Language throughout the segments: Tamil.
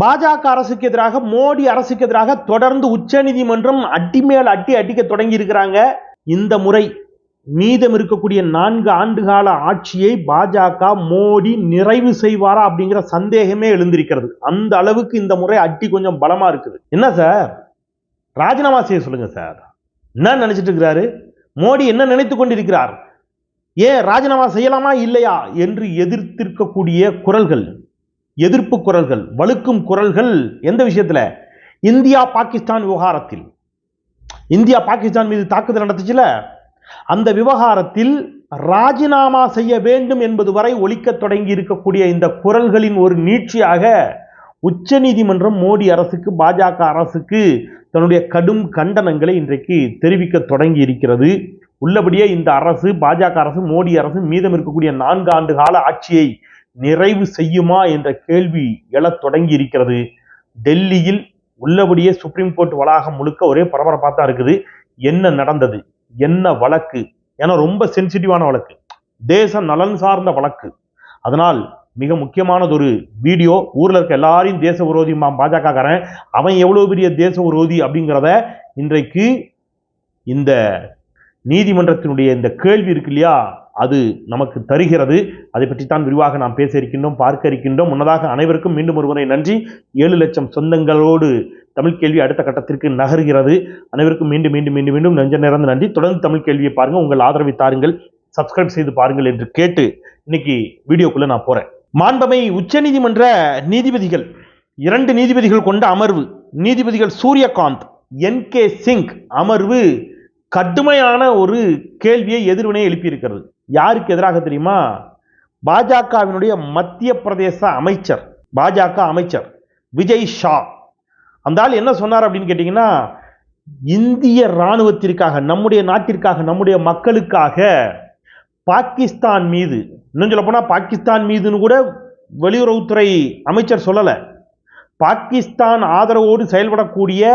பாஜக அரசுக்கு எதிராக மோடி அரசுக்கு எதிராக தொடர்ந்து உச்சநீதிமன்றம் அடி மேல் அடிக்க தொடங்கி இருக்கிறாங்க. இந்த முறை மீதம் இருக்கக்கூடிய நான்கு ஆண்டுகால ஆட்சியை பாஜக மோடி நிறைவு செய்வாரா அப்படிங்கிற சந்தேகமே எழுந்திருக்கிறது. அந்த அளவுக்கு இந்த முறை அட்டி கொஞ்சம் பலமா இருக்குது. என்ன சார்? ராஜினாமா செய்ய சொல்லுங்க சார். என்ன நினைச்சிட்டு இருக்கிறாரு? மோடி என்ன நினைத்து கொண்டிருக்கிறார்? ஏன் ராஜினாமா செய்யலாமா இல்லையா என்று எதிர்த்திருக்கக்கூடிய குரல்கள். எதிர்ப்பு குரல்கள் வலுக்கும் குரல்கள் எந்த விஷயத்துல? இந்தியா பாகிஸ்தான் விவகாரத்தில். இந்தியா பாகிஸ்தான் மீது தாக்குதல் நடத்துச்சுல? அந்த விவகாரத்தில் ராஜினாமா செய்ய வேண்டும் என்பது வரை ஒழிக்க தொடங்கி இருக்கக்கூடிய இந்த குரல்களின் ஒரு நீட்சியாக உச்சநீதிமன்றம் மோடி அரசுக்கு பாஜக அரசுக்கு தன்னுடைய கடும் கண்டனங்களை இன்றைக்கு தெரிவிக்க தொடங்கி இருக்கிறது. உள்ளபடியே இந்த அரசு பாஜக அரசு மோடி அரசு மீதம் இருக்கக்கூடிய நான்கு ஆண்டு கால ஆட்சியை நிறைவு செய்யுமா என்ற கேள்வி எழத் தொடங்கி இருக்கிறது டெல்லியில் உள்ளபடியே சுப்ரீம் கோர்ட் வளாகம் முழுக்க ஒரே பரபரப்பாக தான் இருக்குது. என்ன நடந்தது? என்ன வழக்கு? ஏன்னா ரொம்ப சென்சிட்டிவான வழக்கு. தேச நலன் சார்ந்த வழக்கு. அதனால் மிக முக்கியமானது ஒரு வீடியோ ஊரில் இருக்க எல்லாரையும் தேச விரோதி பாஜக காரன் அவன் எவ்வளோ பெரிய தேச விரோதி அப்படிங்கிறத இன்றைக்கு இந்த நீதிமன்றத்தினுடைய இந்த கேள்வி இருக்கு இல்லையா? அது நமக்கு தருகிறது. அதை பற்றி தான் விரிவாக நாம் பேச இருக்கின்றோம் பார்க்க இருக்கின்றோம். முன்னதாக அனைவருக்கும் மீண்டும் ஒருமுறை நன்றி. ஏழு லட்சம் சொந்தங்களோடு தமிழ் கேள்வி அடுத்த கட்டத்திற்கு நகர்கிறது. அனைவருக்கும் மீண்டும் மீண்டும் மீண்டும் மீண்டும் நெஞ்ச நிறந்த நன்றி. தொடர்ந்து தமிழ் கேள்வியை பாருங்கள் உங்கள் ஆதரவை தாருங்கள். சப்ஸ்கிரைப் செய்து பாருங்கள் என்று கேட்டு இன்னைக்கு வீடியோக்குள்ளே நான் போகிறேன் மாண்பமை உச்சநீதிமன்ற நீதிபதிகள் இரண்டு நீதிபதிகள் கொண்ட அமர்வு நீதிபதிகள் சூரியகாந்த் என் கே சிங் அமர்வு கடுமையான ஒரு கேள்வியை எதிர்வினை எழுப்பியிருக்கிறது. யாருக்கு எதிராக தெரியுமா? பாஜகவினுடைய மத்திய பிரதேச அமைச்சர் பாஜக அமைச்சர் விஜய் ஷா. அந்த ஆள் என்ன சொன்னார் அப்படின்னு கேட்டிங்கன்னா இந்திய இராணுவத்திற்காக நம்முடைய நாட்டிற்காக நம்முடைய மக்களுக்காக பாகிஸ்தான் மீது இன்னும் சொல்ல போனால் பாகிஸ்தான் மீதுன்னு கூட வெளியுறவுத்துறை அமைச்சர் சொல்லலை. பாகிஸ்தான் ஆதரவோடு செயல்படக்கூடிய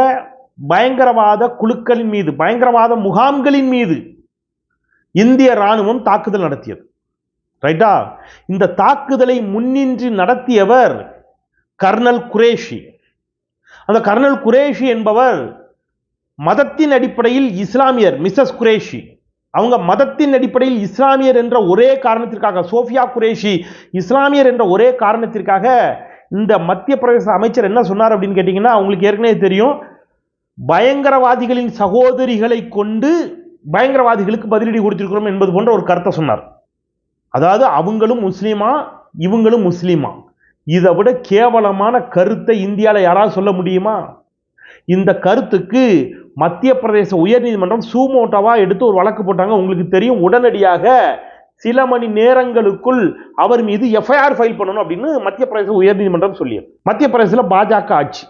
பயங்கரவாத குழுக்களின் மீது பயங்கரவாத முகாம்களின் மீது இந்திய ராணுவம் தாக்குதல் நடத்தியது. ரைட்டா இந்த தாக்குதலை முன்னின்று நடத்தியவர் கர்னல் குரேஷி. அந்த கர்னல் குரேஷி என்பவர் மதத்தின் அடிப்படையில் இஸ்லாமியர் மிஸ்ஸஸ் குரேஷி. அவங்க மதத்தின் அடிப்படையில் இஸ்லாமியர் என்ற ஒரே காரணத்திற்காக சோஃபியா குரேஷி இஸ்லாமியர் என்ற ஒரே காரணத்திற்காக இந்த மத்திய பிரதேச அமைச்சர் என்ன சொன்னார் அப்படின்னு கேட்டிங்கன்னா அவங்களுக்கு ஏற்கனவே தெரியும். பயங்கரவாதிகளின் சகோதரிகளை கொண்டு பயங்கரவாதிகளுக்கு பதிலடி கொடுத்திருக்கிறோம் என்பது போன்ற ஒரு கருத்தை சொன்னார். அதாவது அவங்களும் முஸ்லீமா இவங்களும் முஸ்லீமா. இதை விட கேவலமான கருத்தை இந்தியாவில் யாராவது சொல்ல முடியுமா? இந்த கருத்துக்கு மத்திய பிரதேச உயர்நீதிமன்றம் சூமோட்டோவாக எடுத்து ஒரு வழக்கு போட்டாங்க. உங்களுக்கு தெரியும் உடனடியாக சில மணி நேரங்களுக்குள் அவர் மீது எஃப்ஐஆர் ஃபைல் பண்ணணும் அப்படின்னு மத்திய பிரதேச உயர்நீதிமன்றம் சொல்லியது. மத்திய பிரதேசத்தில் பாஜக ஆட்சி.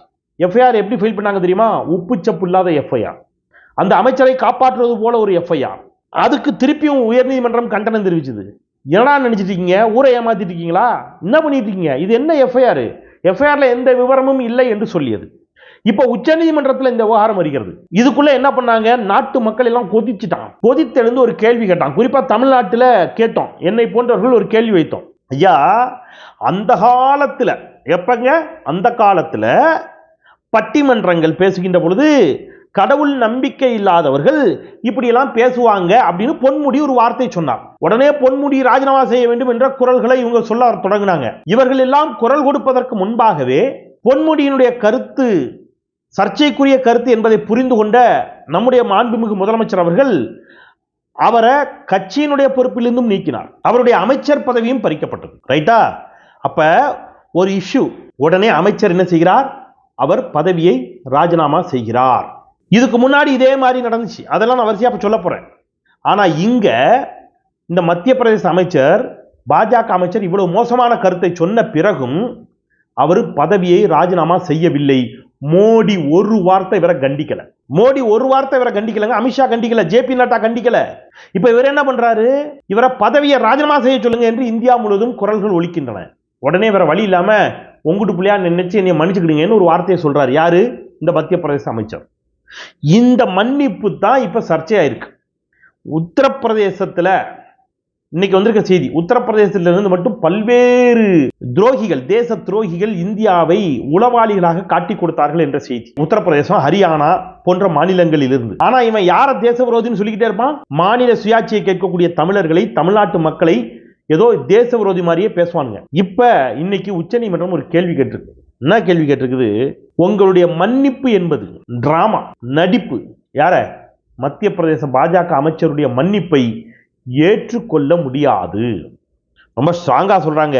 எஃப்ஐஆர் எப்படி ஃபைல் பண்ணாங்க தெரியுமா? உப்புச்சப்பு இல்லாத எஃப்ஐஆர் அந்த அமைச்சரை காப்பாற்றுவது போல ஒரு எஃப்ஐஆர் அதுக்கு திருப்பியும் உயர்நீதிமன்றம் கண்டனம் தெரிவிச்சது. என்னடா நினைச்சிட்டு இருக்கீங்க ஊரை ஏமாத்திட்டு இருக்கீங்களா என்ன பண்ணிட்டு இருக்கீங்க இது என்ன எஃப்ஐஆர் எஃப்ஐஆர்ல எந்த விவரமும் இல்லை என்று சொல்லியது. இப்போ உச்சநீதிமன்றத்தில் இந்த விவகாரம் வருகிறது. இதுக்குள்ள என்ன பண்ணாங்க? நாட்டு மக்கள் எல்லாம் கொதிச்சுட்டான் கொதித்தெழுந்து ஒரு கேள்வி கேட்டான் குறிப்பா தமிழ்நாட்டில் கேட்டோம். என்னை போன்றவர்கள் ஒரு கேள்வி வைத்தோம். ஐயா அந்த காலத்தில் எப்பங்க? அந்த காலத்தில் பட்டிமன்றங்கள் பேசுகின்ற பொழுது கடவுள் நம்பிக்கை இல்லாதவர்கள் இப்படியெல்லாம் பேசுவாங்க அப்படின்னு பொன்முடி ஒரு வார்த்தை சொன்னார். உடனே பொன்முடி ராஜினாமா செய்ய வேண்டும் என்ற குரல்களை இவங்க சொல்ல தொடங்கினாங்க. இவர்கள் எல்லாம் குரல் கொடுப்பதற்கு முன்பாகவே பொன்முடியினுடைய கருத்து சர்ச்சைக்குரிய கருத்து என்பதை புரிந்து கொண்ட நம்முடைய மாண்புமிகு முதலமைச்சர் அவர்கள் அவரை கட்சியினுடைய பொறுப்பிலிருந்தும் நீக்கினார். அவருடைய அமைச்சர் பதவியும் பறிக்கப்பட்டது. ரைட்டா அப்ப ஒரு இஷ்யூ உடனே அமைச்சர் என்ன செய்கிறார்? அவர் பதவியை ராஜினாமா செய்கிறார். இதுக்கு முன்னாடி இதே மாதிரி நடந்துச்சு. அதெல்லாம் நான் வரிசையா சொல்ல போகிறேன் ஆனால் இங்கே இந்த மத்திய பிரதேச அமைச்சர் பாஜக அமைச்சர் இவ்வளவு மோசமான கருத்தை சொன்ன பிறகும் அவர் பதவியை ராஜினாமா செய்யவில்லை. மோடி ஒரு வார்த்தை இவரை கண்டிக்கல. மோடி ஒரு வார்த்தை இவரை கண்டிக்கலங்க. அமித்ஷா கண்டிக்கல. ஜேபி நட்டா கண்டிக்கல. இப்ப இவர் என்ன பண்றாரு? இவரை பதவியை ராஜினாமா செய்ய சொல்லுங்க என்று இந்தியா முழுவதும் குரல்கள் ஒழிக்கின்றன உடனே வேற வழி இல்லாம உங்குட்டு பிள்ளையா நினைச்சு என்னை மன்னிச்சுக்கிடுங்கன்னு ஒரு வார்த்தையை சொல்றாரு. யாரு? இந்த மத்திய பிரதேச அமைச்சர். இந்த மன்னிப்பு தான் இப்ப சர்ச்சையாயிருக்கு. உத்தரப்பிரதேசத்துல இன்னைக்கு வந்திருக்க செய்தி உத்தரப்பிரதேசத்திலிருந்து மட்டும் பல்வேறு துரோகிகள் தேச துரோகிகள் இந்தியாவை உளவாளிகளாக காட்டி கொடுத்தார்கள் என்ற செய்தி. உத்தரப்பிரதேசம் ஹரியானா போன்ற மாநிலங்களில் இருந்து ஆனா இவன் யார தேச விரோதின்னு சொல்லிக்கிட்டே இருப்பான்? மாநில சுயாட்சியை கேட்கக்கூடிய தமிழர்களை தமிழ்நாட்டு மக்களை ஏதோ தேச விரோதி மாதிரியே பேசுவானுங்க. இப்ப இன்னைக்கு உச்சநீதிமன்றம் ஒரு கேள்வி கேட்டிருக்கு. என்ன கேள்வி கேட்டிருக்குது? உங்களுடைய மன்னிப்பு என்பது டிராமா நடிப்பு யார? மத்திய பிரதேச பாஜக அமைச்சருடைய மன்னிப்பை ஏற்றுக்கொள்ள முடியாது. ரொம்ப ஸ்ட்ராங்காக சொல்கிறாங்க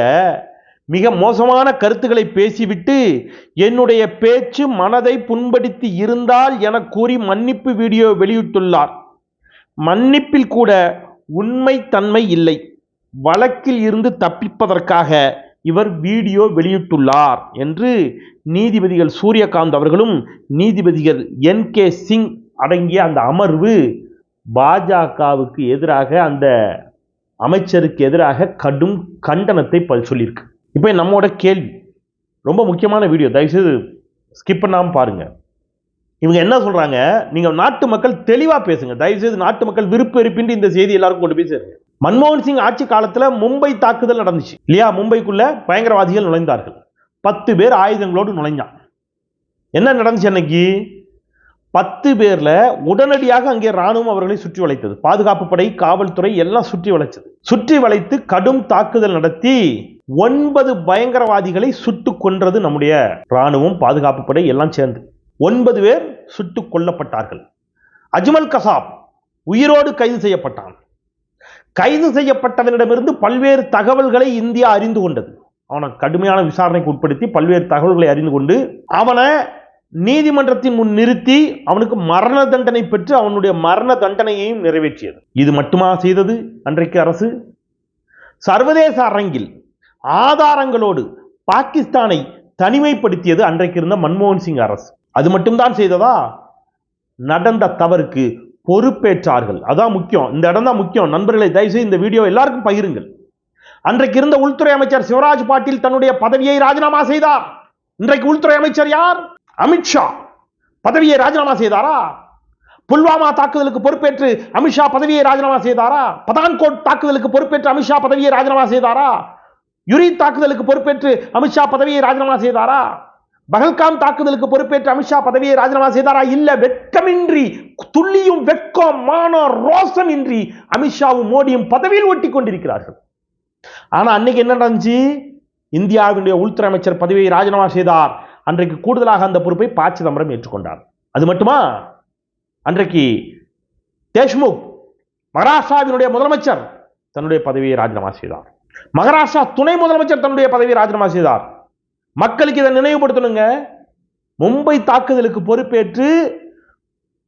மிக மோசமான கருத்துக்களை பேசிவிட்டு என்னுடைய பேச்சு மனதை புண்படுத்தி இருந்தால் என கூறி மன்னிப்பு வீடியோ வெளியிட்டுள்ளார். மன்னிப்பில் கூட உண்மைத்தன்மை இல்லை. வழக்கில் இருந்து தப்பிப்பதற்காக இவர் வீடியோ வெளியிட்டுள்ளார் என்று நீதிபதிகள் சூரியகாந்த் அவர்களும் நீதிபதிகள் என் கே சிங் அடங்கிய அந்த அமர்வு பாஜகவுக்கு எதிராக அந்த அமைச்சருக்கு எதிராக கடும் கண்டனத்தை பல் சொல்லியிருக்கு. இப்போ நம்மோட கேள்வி ரொம்ப முக்கியமான வீடியோ தயவுசெய்து ஸ்கிப் பண்ணாமல் பாருங்கள் இவங்க என்ன சொல்கிறாங்க நீங்கள் நாட்டு மக்கள் தெளிவாக பேசுங்க. தயவுசெய்து நாட்டு மக்கள் விருப்ப இருப்பின்றி இந்த செய்தி எல்லாருக்கும் கொண்டு போய் சேருங்க. மன்மோகன் சிங் ஆட்சி காலத்துல மும்பை தாக்குதல் நடந்துச்சு. இல்லையா? மும்பைக்குள்ள பயங்கரவாதிகள் நுழைந்தார்கள். பத்து பேர் ஆயுதங்களோடு நுழைஞ்சான். என்ன நடந்துச்சு அன்னைக்கு? பத்து பேர்ல உடனடியாக அங்கே ராணுவம் அவர்களை சுற்றி வளைத்தது. பாதுகாப்பு படை காவல்துறை எல்லாம் சுற்றி வளைச்சது. சுற்றி வளைத்து கடும் தாக்குதல் நடத்தி ஒன்பது பயங்கரவாதிகளை சுட்டு கொன்றது நம்முடைய ராணுவம் பாதுகாப்பு படை எல்லாம் சேர்ந்து. ஒன்பது பேர் சுட்டு கொல்லப்பட்டார்கள். அஜ்மல் கசாப் உயிரோடு கைது செய்யப்பட்டான். கைது செய்யப்பட்டவனிடமிருந்து பல்வேறு தகவல்களை இந்தியா அறிந்து கொண்டது. அவனை கடுமையான விசாரணைக்கு உட்படுத்தி பல்வேறு தகவல்களை அறிந்து கொண்டு அவனை நீதிமன்றத்தின் முன் நிறுத்தி அவனுக்கு மரண தண்டனை பெற்று அவனுடைய மரண தண்டனையையும் நிறைவேற்றியது. இது மட்டுமா செய்தது அன்றைக்கு அரசு? சர்வதேச அரங்கில் ஆதாரங்களோடு பாகிஸ்தானை தனிமைப்படுத்தியது அன்றைக்கு இருந்த மன்மோகன் சிங் அரசு. அது மட்டும்தான் செய்ததா? நடந்த தவறுக்கு பொறுப்பேற்றார்கள். அதான் முக்கியம். இந்த இடம் தான் முக்கியம். நண்பர்களை தயவுசெய்து இந்த வீடியோ எல்லாருக்கும் பகிருங்கள். அன்றைக்கு இருந்த உள்துறை அமைச்சர் சிவராஜ் பாட்டீல் தன்னுடைய பதவியை ராஜினாமா செய்தார். இன்றைக்கு உள்துறை அமைச்சர் யார்? அமித்ஷா பதவியை ராஜினாமா செய்தாரா? புல்வாமா தாக்குதலுக்கு பொறுப்பேற்று அமித்ஷா பதவியை ராஜினாமா செய்தாரா? பதான்கோட் தாக்குதலுக்கு பொறுப்பேற்று அமித்ஷா பதவியை ராஜினாமா செய்தாரா? யுரி தாக்குதலுக்கு பொறுப்பேற்று அமித்ஷா பதவியை ராஜினாமா செய்தாரா? பகல்காம் தாக்குதலுக்கு பொறுப்பேற்ற அமித்ஷா பதவியை ராஜினாமா செய்தாரா? இல்ல வெட்கமின்றி துள்ளியும் வெட்கம் மானம் ரோசம் இன்றி அமித்ஷாவும் மோடியும் பதவியில் ஒட்டி கொண்டிருக்கிறார்கள். ஆனா அன்னைக்கு என்ன நடந்துச்சு? இந்தியாவினுடைய உள்துறை அமைச்சர் பதவியை ராஜினாமா செய்தார். அன்றைக்கு கூடுதலாக அந்த பொறுப்பை ப. சிதம்பரம் ஏற்றுக்கொண்டார். அது மட்டுமா? அன்றைக்கு தேஷ்முக் மகாராஷ்டிராவினுடைய முதலமைச்சர் தன்னுடைய பதவியை ராஜினாமா செய்தார். மகாராஷ்டிரா துணை முதலமைச்சர் தன்னுடைய பதவியை ராஜினாமா செய்தார். மக்களுக்கு இதை நினைவுபடுத்தணுங்க. மும்பை தாக்குதலுக்கு பொறுப்பேற்று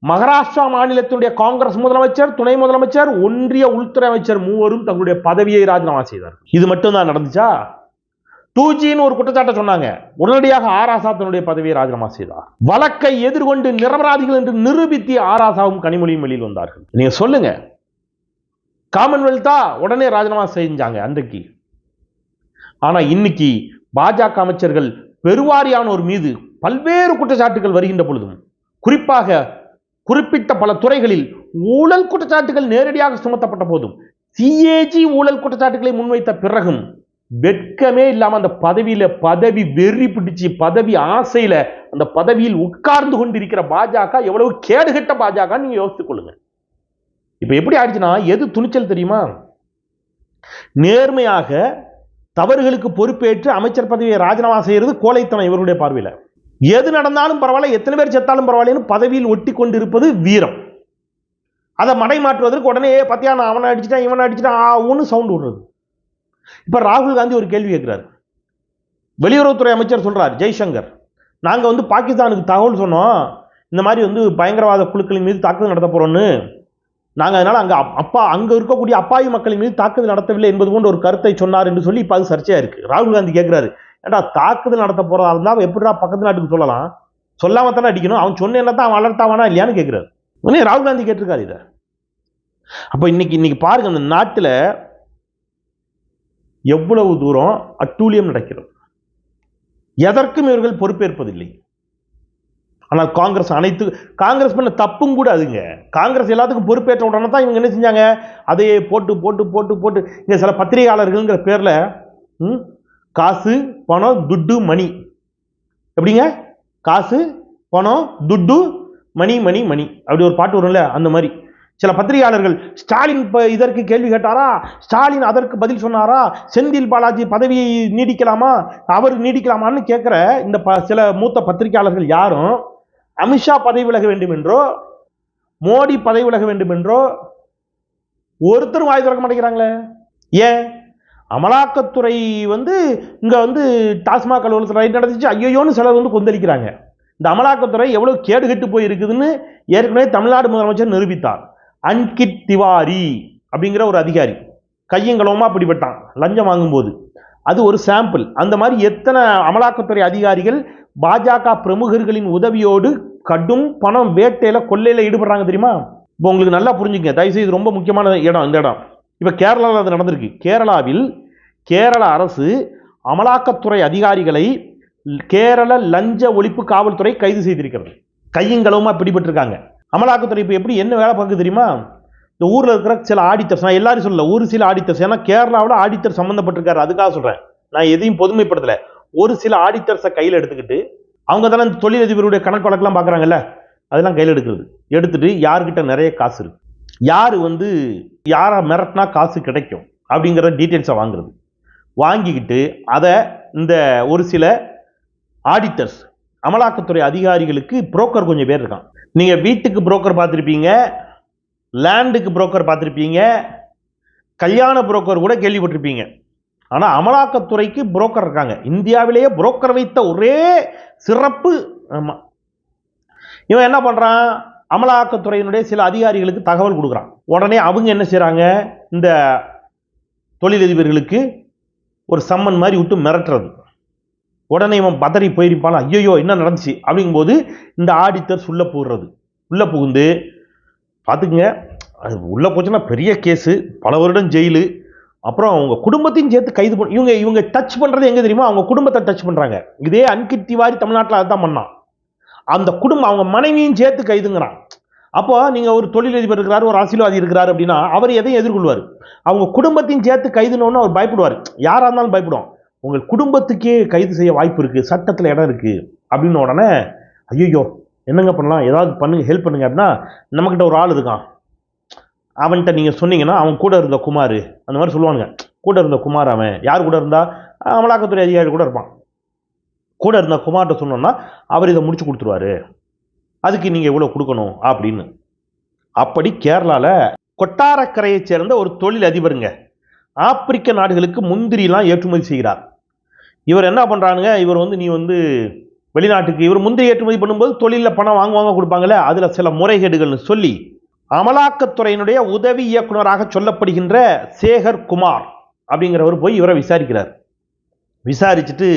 மகாராஷ்டிரா மாநிலத்தினுடைய காங்கிரஸ் முதலமைச்சர் துணை முதலமைச்சர் ஒன்றிய உள்துறை அமைச்சர் மூவரும் தங்களுடைய பதவியை ராஜினாமா செய்தார். இது மட்டும்தான் நடந்துச்சா? டூஜின்னு ஒரு குற்றச்சாட்டை சொன்னாங்க. உடனடியாக ஆராசா தன்னுடைய பதவியை ராஜினாமா செய்தார். வழக்கை எதிர்கொண்டு நிரபராதிகள் என்று நிரூபித்து ஆராசாவும் கனிமொழியும் வெளியில் வந்தார்கள். நீங்க சொல்லுங்க. காமன்வெல்த்தா உடனே ராஜினாமா செஞ்சாங்க அன்றைக்கு. ஆனா இன்னைக்கு பாஜக அமைச்சர்கள் பெருவாரியானோர் மீது பல்வேறு குற்றச்சாட்டுகள் வருகின்ற பொழுதும் குறிப்பாக குறிப்பிட்ட பல துறைகளில் ஊழல் குற்றச்சாட்டுகள் நேரடியாக சுமத்தப்பட்ட போதும் சிஏஜி ஊழல் குற்றச்சாட்டுகளை முன்வைத்த பிறகும் வெட்கமே இல்லாமல் அந்த பதவியில பதவி வெறி பிடிச்சு பதவி ஆசையில அந்த பதவியில் உட்கார்ந்து கொண்டிருக்கிற பாஜக எவ்வளவு கேடுகட்ட பாஜக நீங்க யோசித்துக் கொள்ளுங்க. இப்ப எப்படி ஆயிடுச்சுன்னா எது துணிச்சல் தெரியுமா? நேர்மையாக தவறுகளுக்கு பொறுப்பேற்று அமைச்சர் பதவியை ராஜினாமா செய்கிறது கோழைத்தனம் இவருடைய பார்வையில். எது நடந்தாலும் பரவாயில்ல எத்தனை பேர் செத்தாலும் பரவாயில்லன்னு பதவியில் ஒட்டி கொண்டிருப்பது வீரம். அதை மடை மாற்றுவதற்கு உடனே பார்த்தியா நான் அவனை அடிச்சிட்டேன் இவனை அடிச்சிட்டான் ஆவுன்னு சவுண்ட் விடுறது. இப்போ ராகுல் காந்தி ஒரு கேள்வி கேட்குறாரு. வெளியுறவுத்துறை அமைச்சர் சொல்கிறார் ஜெய்சங்கர் நாங்கள் வந்து பாகிஸ்தானுக்கு தகவல் சொன்னோம். இந்த மாதிரி வந்து பயங்கரவாத குழுக்களின் மீது தாக்குதல் நடத்த போகிறோன்னு நாங்கள் அதனால் அங்கே அப்பா அங்கே இருக்கக்கூடிய அப்பாவி மக்களின் மீது தாக்குதல் நடத்தவில்லை என்பது போன்ற ஒரு கருத்தை சொன்னார் என்று சொல்லி இப்போ அது சர்ச்சையாக இருக்குது ராகுல் காந்தி கேட்குறாரு ஏன்டா தாக்குதல் நடத்த போகிறதா இருந்தால் அவன் எப்படிடா பக்கத்து நாட்டுக்கு சொல்லலாம்? சொல்லாமல் தானே அடிக்கணும். அவன் சொன்னேன்னா தான் அவன் அலர்ட்டாவானா இல்லையான்னு கேட்குறாரு உடனே ராகுல் காந்தி கேட்டிருக்காரு இதை. அப்போ இன்னைக்கு இன்னைக்கு பாருங்க அந்த நாட்டில் எவ்வளவு தூரம் அட்டூழியம் நடக்கிறது. எதற்கும் இவர்கள் பொறுப்பேற்பதில்லை. ஆனால் காங்கிரஸ் அனைத்து காங்கிரஸ் பண்ண தப்பும் கூட அதுங்க. காங்கிரஸ் எல்லாத்துக்கும் பொறுப்பேற்ற உடனே தான் இவங்க என்ன செஞ்சாங்க? அதையே போட்டு போட்டு போட்டு போட்டு இங்கே சில பத்திரிகையாளர்கள்ங்கிற பேரில் ம், காசு பணம் துட்டு மணி. எப்படிங்க? காசு பணம் துட்டு மணி மணி மணி. அப்படி ஒரு பாட்டு வரும்ல அந்த மாதிரி. சில பத்திரிகையாளர்கள் ஸ்டாலின் இப்போ இதற்கு கேள்வி கேட்டாரா? ஸ்டாலின் அதற்கு பதில் சொன்னாரா? செந்தில் பாலாஜி பதவியை நீடிக்கலாமா? அவர் நீடிக்கலாமான்னு கேட்குற இந்த ப சில மூத்த பத்திரிகையாளர்கள் யாரும் அமித்ஷா பதவி விலக வேண்டும் என்றோ மோடி பதவி விலக வேண்டும் என்றோ ஒருத்தரும் வாய் திறக்க மாட்டேங்கிறாங்களே? ஏன்? அமலாக்கத்துறை வந்து இங்கே வந்து டாஸ்மாக் அலுவலகத்தில் ரைட் நடந்துச்சு ஐயோன்னு சிலர் வந்து கொந்தளிக்கிறாங்க. இந்த அமலாக்கத்துறை எவ்வளோ கேடு கெட்டு போயிருக்குதுன்னு ஏற்கனவே தமிழ்நாடு முதலமைச்சர் நிரூபித்தார். அன்கிட் திவாரி அப்படிங்கிற ஒரு அதிகாரி. கையங்களவுமா பிடிபட்டான் லஞ்சம் வாங்கும்போது. அது ஒரு சாம்பிள் அந்த மாதிரி எத்தனை அமலாக்கத்துறை அதிகாரிகள் பாஜக பிரமுகர்களின் உதவியோடு கடும் பணம் வேட்டையில் கொள்ளையில் ஈடுபடுறாங்க தெரியுமா? இப்போ உங்களுக்கு நல்லா புரிஞ்சுங்க. தயவுசெய்து ரொம்ப முக்கியமான இடம் இந்த இடம். இப்போ கேரளாவில் அது நடந்திருக்கு. கேரளாவில் கேரள அரசு அமலாக்கத்துறை அதிகாரிகளை கேரள லஞ்ச ஒழிப்பு காவல்துறை கைது செய்திருக்கிறது. கையங்களவுமா பிடிபட்டிருக்காங்க. அமலாக்கத்துறை இப்போ எப்படி என்ன வேலை பார்க்குது தெரியுமா? இந்த ஊரில் இருக்கிற சில ஆடிட்டர்ஸ் நான் எல்லாரும் சொல்லல ஒரு சில ஆடிட்டர்ஸ் ஏன்னா கேரளாவில் ஆடிட்டர் சம்மந்தப்பட்டிருக்காரு அதுக்காக சொல்கிறேன் நான் எதையும் பொதுமைப்படுத்தலை. ஒரு சில ஆடிட்டர்ஸை கையில் எடுத்துக்கிட்டு அவங்க தானே இந்த தொழிலதிபருடைய கணக்கு வழக்கெல்லாம் பார்க்குறாங்கல்ல? அதெல்லாம் கையில் எடுக்கிறது. எடுத்துட்டு யார்கிட்ட நிறைய காசு இருக்கு. யார் வந்து யாரை மிரட்டினா காசு கிடைக்கும் அப்படிங்கிற டீட்டெயில்ஸை வாங்குறது. வாங்கிக்கிட்டு அதை இந்த ஒரு சில ஆடிட்டர்ஸ் அமலாக்கத்துறை அதிகாரிகளுக்கு புரோக்கர் கொஞ்சம் பேர் இருக்கான். நீங்கள் வீட்டுக்கு புரோக்கர் பார்த்துருப்பீங்க லேண்டுக்கு புரோக்கர் பார்த்துருப்பீங்க கல்யாண புரோக்கர் கூட கேள்விப்பட்டிருப்பீங்க. ஆனால் அமலாக்கத்துறைக்கு புரோக்கர் இருக்காங்க. இந்தியாவிலேயே புரோக்கர் வைத்த ஒரே சிறப்பு. ஆமாம் இவன் என்ன பண்ணுறான் அமலாக்கத்துறையினுடைய சில அதிகாரிகளுக்கு தகவல் கொடுக்குறான். உடனே அவங்க என்ன செய்கிறாங்க இந்த தொழிலதிபர்களுக்கு ஒரு சம்மன் மாதிரி விட்டு மிரட்டுறது. உடனே இவன் பதறி போயிருப்பான். ஐயோ என்ன நடந்துச்சு? அப்படிங்கும்போது இந்த ஆடிட்டர்ஸ் உள்ளே போடுறது. உள்ளே புகுந்து பார்த்துக்குங்க அது உள்ளே போச்சுன்னா பெரிய கேஸு பல வருடம் ஜெயிலு. அப்புறம் அவங்க குடும்பத்தையும் சேர்த்து கைது பண்ண இவங்க இவங்க டச் பண்ணுறது எங்கே தெரியுமா? அவங்க குடும்பத்தை டச் பண்ணுறாங்க இதே அன்கிட் திவாரி தமிழ்நாட்டில் அதுதான் பண்ணான். அந்த குடும்பம் அவங்க மனைவியும் சேர்த்து கைதுங்கிறான். அப்போ நீங்கள் ஒரு தொழிலதிபர் இருக்கிறார் ஒரு அரசியல்வாதி இருக்கிறார் அப்படின்னா அவர் எதையும் எதிர்கொள்வார். அவங்க குடும்பத்தையும் சேர்த்து கைதுனோன்னு அவர் பயப்படுவார். யாராக இருந்தாலும் பயப்படுவோம் உங்கள் குடும்பத்துக்கே கைது செய்ய வாய்ப்பு இருக்குது சட்டத்தில் இடம் இருக்குது அப்படின்னு உடனே ஐயோ என்னங்க பண்ணலாம்? ஏதாவது பண்ணுங்க ஹெல்ப் பண்ணுங்க அப்படின்னா நம்மக்கிட்ட ஒரு ஆள் இருக்கான். அவன்கிட்ட நீங்கள் சொன்னீங்கன்னா அவன் கூட இருந்த குமார் அந்த மாதிரி சொல்லுவானுங்க. கூட இருந்த குமார் அவன். யார் கூட இருந்தா? அமலாக்கத்துறை அதிகாரி கூட இருப்பான். கூட இருந்த குமார்கிட்ட சொன்னோன்னா அவர் இதை முடிச்சு கொடுத்துருவாரு. அதுக்கு நீங்கள் இவ்வளோ கொடுக்கணும் அப்படின்னு. அப்படி கேரளாவில் கொட்டாரக்கரையைச் சேர்ந்த ஒரு தொழில் அதிபருங்க. ஆப்பிரிக்க நாடுகளுக்கு முந்திரிலாம் ஏற்றுமதி செய்கிறார். இவர் என்ன பண்ணுறானுங்க இவர் வந்து நீ வந்து வெளிநாட்டுக்கு இவர் முந்திரி ஏற்றுமதி பண்ணும்போது தொழிலில் பணம் வாங்குவாங்க கொடுப்பாங்களே அதில் சில முறைகேடுகள்னு சொல்லி அமலாக்கத்துறையினுடைய உதவி இயக்குனராக சொல்லப்படுகின்ற சேகர் குமார் அப்படிங்கிறவர் போய் இவரை விசாரிக்கிறார். விசாரிச்சுட்டு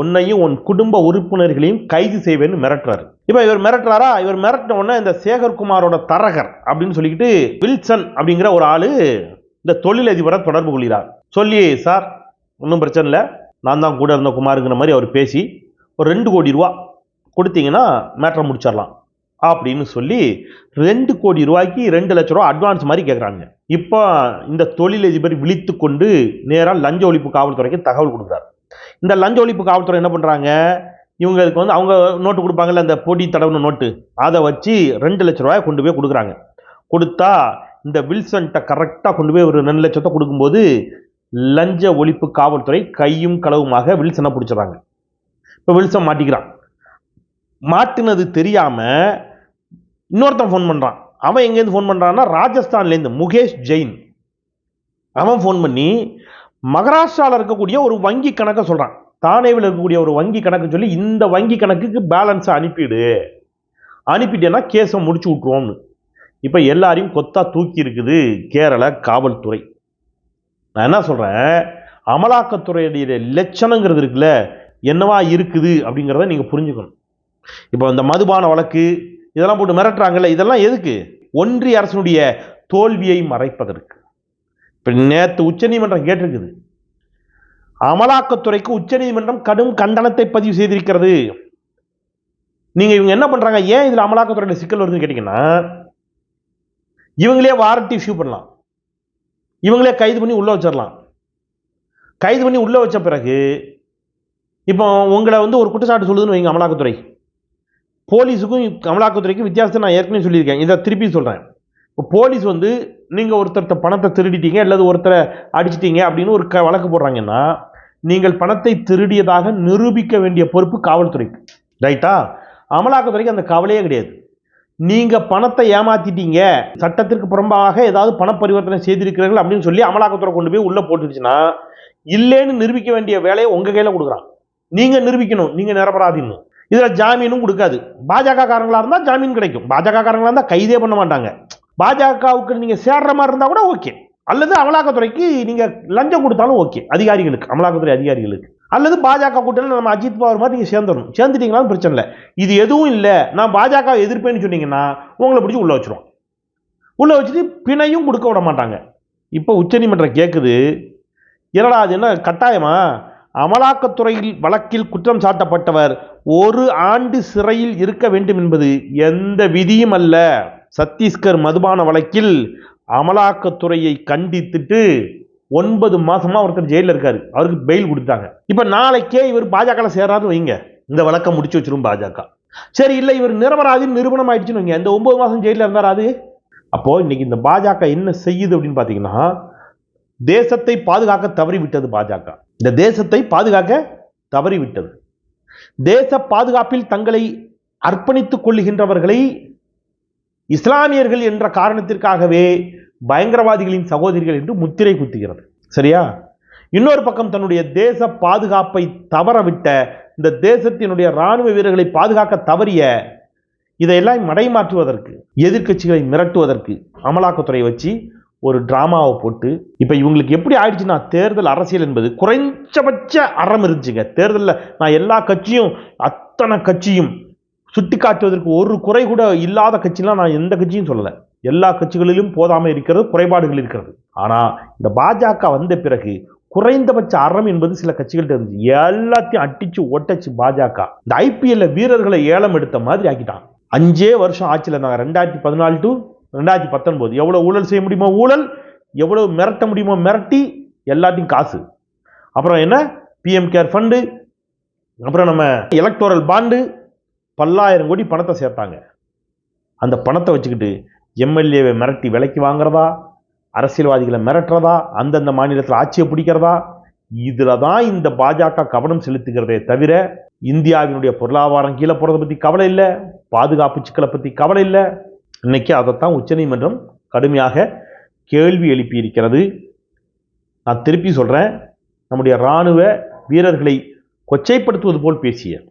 உன்னையும் உன் குடும்ப உறுப்பினர்களையும் கைது செய்வேன்னு மிரட்டுறாரு. இப்போ இவர் மிரட்டுறாரா? இவர் மிரட்டின உடனே இந்த சேகர் குமாரோட தரகர் அப்படின்னு சொல்லிக்கிட்டு வில்சன் அப்படிங்கிற ஒரு ஆள் இந்த தொழிலதிபரை தொடர்பு கொள்கிறார். சொல்லி சார் ஒன்றும் பிரச்சனை இல்லை. நான் தான் கூட இருந்த குமாருங்கிற மாதிரி அவர் பேசி ஒரு ரெண்டு கோடி ரூபா கொடுத்தீங்கன்னா மேட்ரை முடிச்சிடலாம். அப்படின்னு சொல்லி ரெண்டு கோடி ரூபாய்க்கு ரெண்டு லட்ச ரூபா அட்வான்ஸ் மாதிரி கேட்குறாங்க இப்போ இந்த தொழிலதிபர் விழித்து கொண்டு நேராக லஞ்ச ஒழிப்பு காவல்துறைக்கு தகவல் கொடுக்குறாரு. இந்த லஞ்ச ஒழிப்பு காவல்துறை என்ன பண்ணுறாங்க இவங்களுக்கு வந்து அவங்க நோட்டு கொடுப்பாங்கல்ல அந்த போட்டி தடவுன நோட்டு. அதை வச்சு ரெண்டு லட்ச ரூபாய் கொண்டு போய் கொடுக்குறாங்க. கொடுத்தா இந்த வில்சன்ட்ட கரெக்டாக கொண்டு போய் ஒரு ரெண்டு லட்சத்தை கொடுக்கும்போது லஞ்ச ஒழிப்பு காவல்துறை கையும் களவுமாக வில்சனை பிடிச்சிடுறாங்க. இப்போ வில்சன் மாட்டிக்கிறான். மாட்டினது தெரியாமல் இன்னொருத்தன் ஃபோன் பண்ணுறான் அவன் எங்கேருந்து ஃபோன் பண்ணுறான்னா ராஜஸ்தான்லேருந்து முகேஷ் ஜெயின். அவன் ஃபோன் பண்ணி மகாராஷ்டிராவில் இருக்கக்கூடிய ஒரு வங்கி கணக்கை சொல்கிறான் தானேவில் இருக்கக்கூடிய ஒரு வங்கி கணக்கு சொல்லி இந்த வங்கி கணக்குக்கு பேலன்ஸை அனுப்பிடு அனுப்பிட்டேன்னா கேஸை முடிச்சு விட்ருவோம்னு இப்போ எல்லாரையும் கொத்தா தூக்கி இருக்குது கேரள காவல்துறை. நான் என்ன சொல்கிறேன் அமலாக்கத்துறையுடைய லட்சணங்கிறது இருக்குல்ல என்னவா இருக்குது அப்படிங்கிறத நீங்கள் புரிஞ்சுக்கணும். இப்போ இந்த மதுபான வழக்கு இதெல்லாம் போட்டு மிரட்டுறாங்கல்ல இதெல்லாம் எதுக்கு? ஒன்றிய அரசினுடைய தோல்வியை மறைப்பதற்கு. இப்போ நேற்று உச்சநீதிமன்றம் கேட்டிருக்குது. அமலாக்கத்துறைக்கு உச்சநீதிமன்றம் கடும் கண்டனத்தை பதிவு செய்திருக்கிறது. நீங்கள் இவங்க என்ன பண்ணுறாங்க ஏன் இதில் அமலாக்கத்துறையில சிக்கல் வருதுன்னு கேட்டிங்கன்னா இவங்களே வாரண்டி இஷ்யூ பண்ணலாம். இவங்களே கைது பண்ணி உள்ளே வச்சிடலாம் கைது பண்ணி உள்ளே வச்ச பிறகு இப்போ உங்களை வந்து ஒரு குற்றச்சாட்டு சொல்லுதுன்னு வைங்க அமலாக்கத்துறை. போலீஸுக்கும் அமலாக்கத்துறைக்கும் வித்தியாசத்தை நான் ஏற்கனவே சொல்லியிருக்கேன். இதை திருப்பி சொல்கிறேன் இப்போ போலீஸ் வந்து நீங்கள் ஒருத்தர்கிட்ட பணத்தை திருடிட்டீங்க அல்லது ஒருத்தரை அடிச்சிட்டீங்க அப்படின்னு ஒரு க வழக்கு போடுறாங்கன்னா நீங்கள் பணத்தை திருடியதாக நிரூபிக்க வேண்டிய பொறுப்பு காவல்துறைக்கு. ரைட்டா? அமலாக்கத்துறைக்கு அந்த கவலையே கிடையாது. நீங்கள் பணத்தை ஏமாத்திட்டீங்க சட்டத்திற்கு புறம்பாக ஏதாவது பண பரிவர்த்தனை செய்திருக்கிறீர்கள் அப்படின்னு சொல்லி அமலாக்கத்துறை கொண்டு போய் உள்ளே போட்டுருச்சுன்னா இல்லைன்னு நிரூபிக்க வேண்டிய வேலையை உங்கள் கையில் கொடுக்குறான். நீங்கள் நிரூபிக்கணும். நீங்கள் நிரபராதின்னு. இதில் ஜாமீனும் கொடுக்காது. பாஜக காரங்களாக இருந்தால் ஜாமீன் கிடைக்கும். பாஜக காரங்களாக இருந்தால் கைதே பண்ண மாட்டாங்க. பாஜகவுக்கு நீங்கள் சேர்ற மாதிரி இருந்தால் கூட ஓகே. அல்லது அமலாக்கத்துறைக்கு நீங்கள் லஞ்சம் கொடுத்தாலும் ஓகே. அதிகாரிகளுக்கு அமலாக்கத்துறை அதிகாரிகளுக்கு. அல்லது பாஜக கூட்டணி நம்ம அஜித் பவர் மாதிரி நீங்கள் சேர்ந்துடணும். சேர்ந்துட்டீங்களாலும் பிரச்சனை இல்லை. இது எதுவும் இல்லை. நான் பாஜக எதிர்ப்பேன்னு சொன்னீங்கன்னா உங்களை பிடிச்சி உள்ளே வச்சிரும். உள்ளே வச்சுட்டு பிணையும் கொடுக்க விட மாட்டாங்க. இப்போ உச்சநீதிமன்றம் கேட்குது என்னடா அது என்ன கட்டாயமா? அமலாக்கத்துறையில் வழக்கில் குற்றம் சாட்டப்பட்டவர் ஒரு ஆண்டு சிறையில் இருக்க வேண்டும் என்பது எந்த விதியும் அல்ல. சத்தீஸ்கர் மதுபான வழக்கில் அமலாக்கத்துறையை கண்டித்துட்டு ஒன்பது மாசமா ஒருத்தர் ஜெயிலில் இருக்காரு. அவருக்கு பெயில் கொடுத்தாங்க. இப்ப நாளைக்கே இவர் பாஜக சேராது வைங்க. இந்த வழக்கை முடிச்சு வச்சிரும் பாஜக. சரி இல்லை இவர் நிரபராதின்னு நிரூபணம் ஆயிடுச்சுன்னு வைங்க. இந்த ஒன்பது மாசம் ஜெயிலில் இருந்தார் அது? அப்போ இன்னைக்கு இந்த பாஜக என்ன செய்யுது அப்படின்னு பாத்தீங்கன்னா தேசத்தை பாதுகாக்க தவறிவிட்டது பாஜக. இந்த தேசத்தை பாதுகாக்க தவறிவிட்டது. தேச பாதுகாப்பில் தங்களை அர்ப்பணித்துக் கொள்ளுகின்றவர்களை இஸ்லாமியர்கள் என்ற காரணத்திற்காகவே பயங்கரவாதிகளின் சகோதரிகள் என்று முத்திரை குத்துகிறது. சரியா? இன்னொரு பக்கம் தன்னுடைய தேச பாதுகாப்பை தவறவிட்ட இந்த தேசத்தினுடைய ராணுவ வீரர்களை பாதுகாக்க தவறிய இதையெல்லாம் மடைமாற்றுவதற்கு எதிர்க்கட்சிகளை மிரட்டுவதற்கு அமலாக்கத்துறை வச்சு ஒரு டிராமாவை போட்டு இப்போ இவங்களுக்கு எப்படி ஆயிடுச்சுன்னா தேர்தல் அரசியல் என்பது குறைஞ்சபட்ச அறம் இருந்துச்சுங்க. தேர்தலில் நான் எல்லா கட்சியும் அத்தனை கட்சியும் சுட்டி காட்டுவதற்கு ஒரு குறை கூட இல்லாத கட்சிலாம் நான் எந்த கட்சியும் சொல்லலை. எல்லா கட்சிகளிலும் போதாமல் இருக்கிறது குறைபாடுகள் இருக்கிறது. ஆனால் இந்த பாஜக வந்த பிறகு குறைந்தபட்ச அறம் என்பது சில கட்சிகள்கிட்ட இருந்துச்சு. எல்லாத்தையும் அட்டிச்சு ஒட்டச்சு பாஜக. இந்த ஐபிஎல்ல வீரர்களை ஏலம் எடுத்த மாதிரி ஆக்கிட்டான். அஞ்சே வருஷம் ஆட்சியில் நாங்கள் ரெண்டாயிரத்தி பதினாலு டு ரெண்டாயிரத்தி பத்தொன்பது. எவ்வளோ ஊழல் செய்ய முடியுமோ ஊழல் எவ்வளோ மிரட்ட முடியுமோ மிரட்டி எல்லாத்தையும் காசு. அப்புறம் என்ன? பிஎம் கேர் ஃபண்டு அப்புறம் நம்ம எலக்டோரல் பாண்டு பல்லாயிரம் கோடி பணத்தை சேர்த்தாங்க. அந்த பணத்தை வச்சுக்கிட்டு எம்எல்ஏவை மிரட்டி விலைக்கு வாங்குறதா? அரசியல்வாதிகளை மிரட்டுறதா? அந்தந்த மாநிலத்தில் ஆட்சியை பிடிக்கிறதா? இதில் தான் இந்த பாஜக கவனம் செலுத்துகிறதே தவிர இந்தியாவினுடைய பொருளாதாரம் கீழே போகிறத பற்றி கவலை இல்லை. பாதுகாப்பு சிக்கலை பற்றி கவலை இல்லை. இன்னைக்கு அதைத்தான் உச்சநீதிமன்றம் கடுமையாக கேள்வி எழுப்பியிருக்கிறது. நான் திருப்பி சொல்கிறேன் நம்முடைய இராணுவ வீரர்களை கொச்சைப்படுத்துவது போல் பேசிய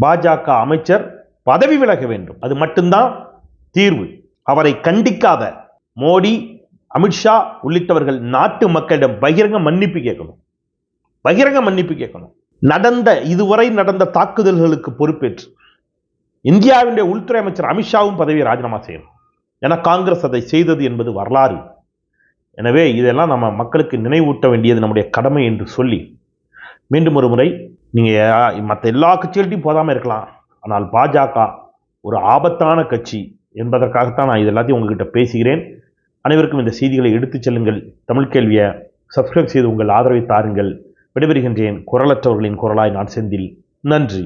பாஜக அமைச்சர் பதவி விலக வேண்டும். அது மட்டும்தான் தீர்வு. அவரை கண்டிக்காத மோடி அமித்ஷா உள்ளிட்டவர்கள் நாட்டு மக்களிடம் பகிரங்க மன்னிப்பு கேட்கணும். பகிரங்க மன்னிப்பு கேட்கணும். நடந்த இதுவரை நடந்த தாக்குதல்களுக்கு பொறுப்பேற்று இந்தியாவினுடைய உள்துறை அமைச்சர் அமித்ஷாவும் பதவியை ராஜினாமா செய்யணும். ஏன்னா காங்கிரஸ் அதை செய்தது என்பது வரலாறு. எனவே இதெல்லாம் நம்ம மக்களுக்கு நினைவூட்ட வேண்டியது நம்முடைய கடமை என்று சொல்லி மீண்டும் ஒரு முறை நீங்கள் மற்ற எல்லா கட்சிகள்ட்டையும் போதாமல் இருக்கலாம். ஆனால் பாஜக ஒரு ஆபத்தான கட்சி என்பதற்காகத்தான் நான் இது எல்லாத்தையும் உங்ககிட்ட பேசுகிறேன். அனைவருக்கும் இந்த செய்திகளை எடுத்துச் செல்லுங்கள். தமிழ் கேள்வியை சப்ஸ்கிரைப் செய்து உங்கள் ஆதரவை தாருங்கள். விடைபெறுகின்றேன். குரலற்றவர்களின் குரலாய் நான் செந்தில். நன்றி.